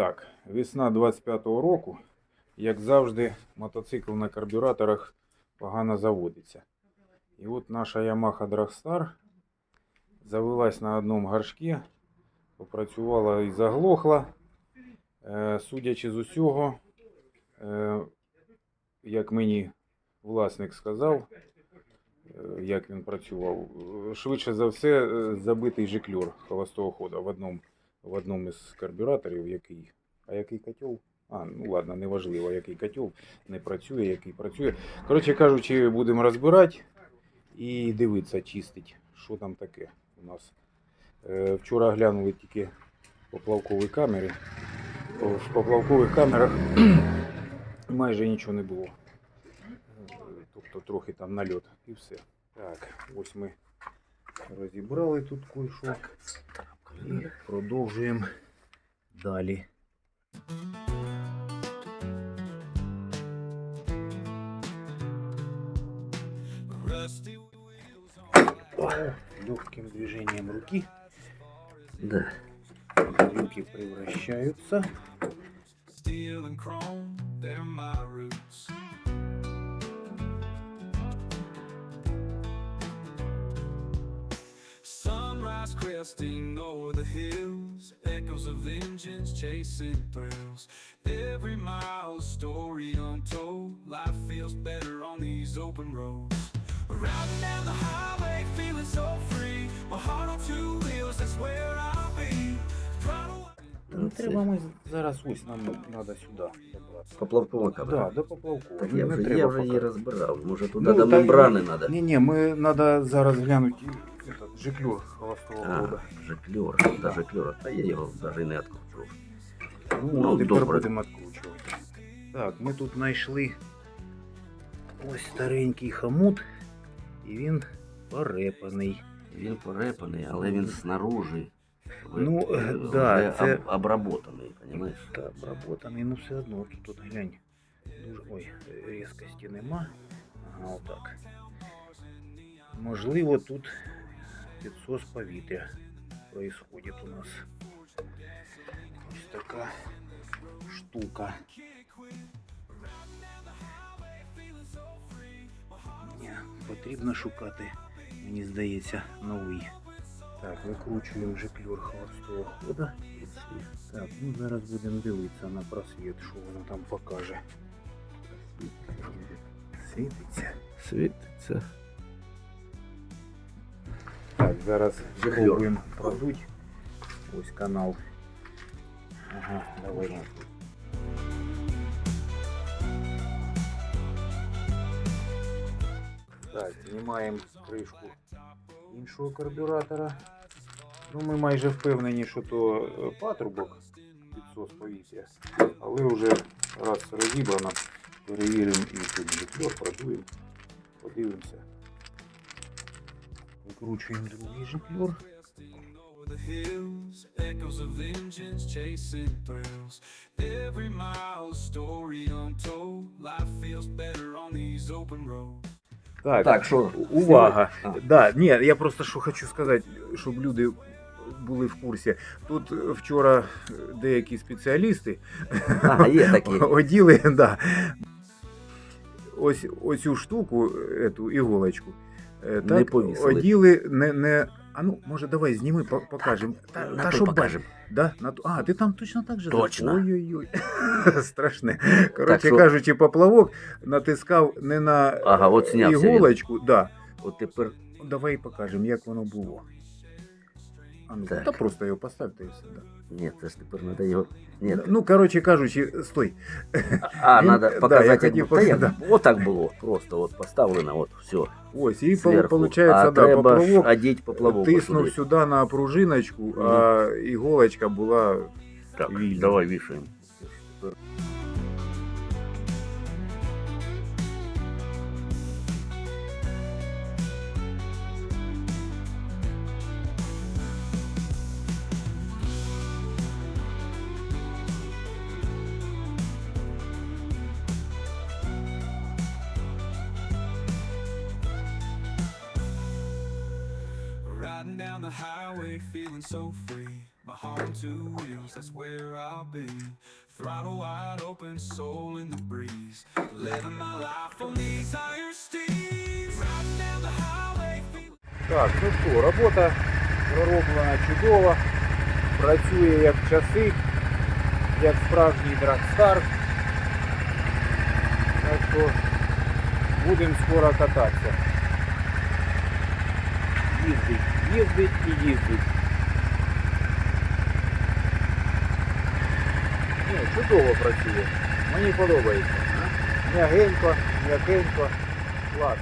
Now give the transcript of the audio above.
так, весна 25-го року, як завжди, мотоцикл на карбюраторах погано заводиться. І от наша Yamaha Dragstar завелась на одному горшку, попрацювала і заглохла. Е, Судячи з усього, е, як мені власник сказав, е, як він працював, швидше за все забитий жикльор холостого ходу в одному, в одному із карбюраторів, який. А який котел? А, ну ладно, неважливо, який котел не працює, який працює. Коротше кажучи, будемо розбирати і дивитися, чистить, що там таке у нас. Е, Вчора глянули тільки поплавкові камери. В поплавкових камерах майже нічого не було. Тобто трохи там нальот і все. Так, ось ми розібрали тут кое-що. І продовжуємо далі. Легким движением руки Да. люки превращаются. Sunrise cresting over the hills, echoes of engines chasing thrills. Every mile a story untold, life feels better on these open roads. Riding down the highway, feeling so free. My heart on two wheels, that's where I'll be. Ну, треба ми зараз ось нам треба сюди добратися. Поплавкова. Да, до поплавку. Так я вже, я вже її розбирав. Може туди Ну, до та мембрани ні- треба. Ні, ні, ми треба зараз глянути этот, жиклюр холостого А, хода. жикльор, да, жикльор. А я його навіть не відкручував. Ну, ну, тепер добре. будемо відкручувати. Так, ми тут знайшли ось старенький хомут, і він порепаний. Він порепаний, але він снаружи. ви- Ну, е, да, вже це- об- обработаний, розумієш? Так, обработаний, ну все одно тут, тут глянь. Дуже. Ой, різкості нема. Ага, отак. Можливо, тут підсос повітря происходит у нас. Ось така штука. Ні, потрібно шукати, мені здається, новий. Так, викручуємо вже клюр холостого хода. Так, ну зараз будемо дивитися на просвіт, що воно там покаже. Світиться. Світиться. Так, зараз Жикльор. спробуємо продуть. Ось канал. Ага, давай. Так, знімаємо кришку Іншого карбюратора. Ну, ми майже впевнені, що то е, патрубок підсос повітря. Але вже раз розібрано, перевіримо і тут житло, продуємо, подивимося. Викручуємо другий житлор. hills, echoes of engines chasing thrills. Every mile a story untold. Life feels better on these open roads. Так, Так, що? увага. А. Да, ні, я просто що хочу сказати, щоб люди були в курсі. Тут вчора деякі спеціалісти Ага, є такі. оділи, да. Ось оцю штуку, ету іголочку. так, Не повісили. оділи не, не. А ну, може, давай зніми, по- покажемо. Та, На та той покажем. Да? На ту- А, ти там точно так же? Точно. Ой-ой-ой. Страшне. Коротше що- кажучи, поплавок натискав не на Ага, от знявся він. іголочку, да. От тепер Давай покажемо, як воно було. А ну, Так. та просто його поставте і все. Да. Ні, це ж тепер треба його. Ні. Ну, коротше кажучи, стой. А, Він- треба да, я показати, як хотів було. Та як? показати. Отак було. Просто от поставлено, от, все. Ось, і Зверху. виходить, а да, треба поплавок ж одіть поплавок. тиснув сюди. сюди на пружиночку, Мгм. а іголочка була. Так, вільно. давай вішаємо. the highway, feeling so free. My heart on two wheels, that's where I'll be. Throttle wide open, soul in the breeze. Living my life on these higher steeds. Riding down the highway, feeling. Так, ну що, робота пророблена чудово. Працює як часи, як справжній драгстар. Так що будемо скоро кататися. Їздить, Їздить і їздить. Ні, чудово працює. Мені подобається. М'ягенько, м'якенько. Клас.